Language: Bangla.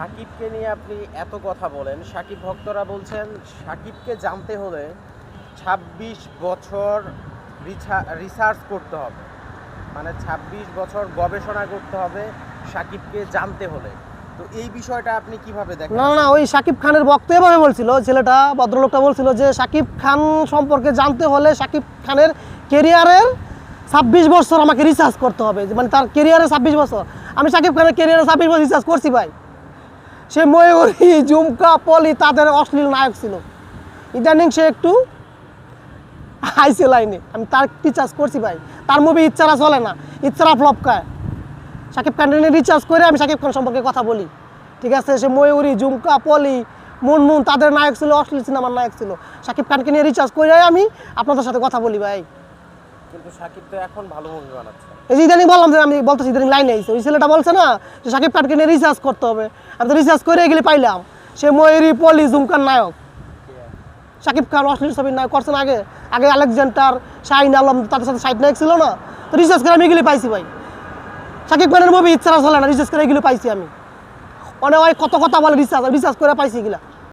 সাকিবকে নিয়ে আপনি এত কথা বলেন, সাকিব ভক্তরা বলছেন, সাকিবকে জানতে হলে ২৬ বছর রিসার্চ করতে হবে। মানে ২৬ বছর গবেষণা করতে হবে সাকিবকে জানতে হলে। তো এই বিষয়টা আপনি কীভাবে দেখেন? না না, ওই সাকিব খানের বক্ত এভাবে বলছিল, ছেলেটা, ভদ্রলোকটা বলছিল যে সাকিব খান সম্পর্কে জানতে হলে সাকিব খানের কেরিয়ারের ছাব্বিশ বছর আমাকে রিসার্চ করতে হবে। মানে তার কেরিয়ারে ছাব্বিশ বছর। আমি সাকিব খানের কেরিয়ারে ছাব্বিশ বছর রিসার্চ করছি ভাই। সে ময়ূরী জুমকা পলি, তাদের অশ্লীল নায়ক ছিল। ইদানিং সে একটু হাইসে লাইনে। আমি তার রিচার্জ করছি ভাই। তার মুভি ইচ্ছারা চলে না। ইচ্ছারা ফ্লপ খায়। সাকিব খান রিচার্জ করে আমি সাকিব খান সম্পর্কে কথা বলি। ঠিক আছে? সে ময়ূরী জুমকা পলি মুন মুনমুন, তাদের নায়ক ছিল, অশ্লীল সিনেমার নায়ক ছিল। সাকিব খানকে নিয়ে রিচার্জ করে আমি আপনাদের সাথে কথা বলি ভাই। কিন্তু সাকিব তো এখন ভালো মুভি বানাচ্ছে। এই যে ইদানিং বললাম যে আমি বলতেছি ইদানিং লাইনে আইছে। ওই ছেলেটা বলছে না যে সাকিব খানকে নিয়ে করতে হবে। আমি তো রিচার্জ করে এগুলি পাইলাম সে ময়ূরী পলি ঝুমকার নায়ক। সাকিব খান অশ্লীল ছবির নায়ক করছেন আগে। আগে আলেকজান্ডার শাহিন আলম তাদের সাথে সাইড নায়ক ছিল না। তো রিচার্জ করে আমি এগুলি পাইছি ভাই। সাকিব খানের মুভি ইচ্ছা চলে না রিচার্জ করে এগুলো পাইছি আমি। অনেক কত কথা বলে রিচার্জ রিচার্জ করে পাইছি এগুলা।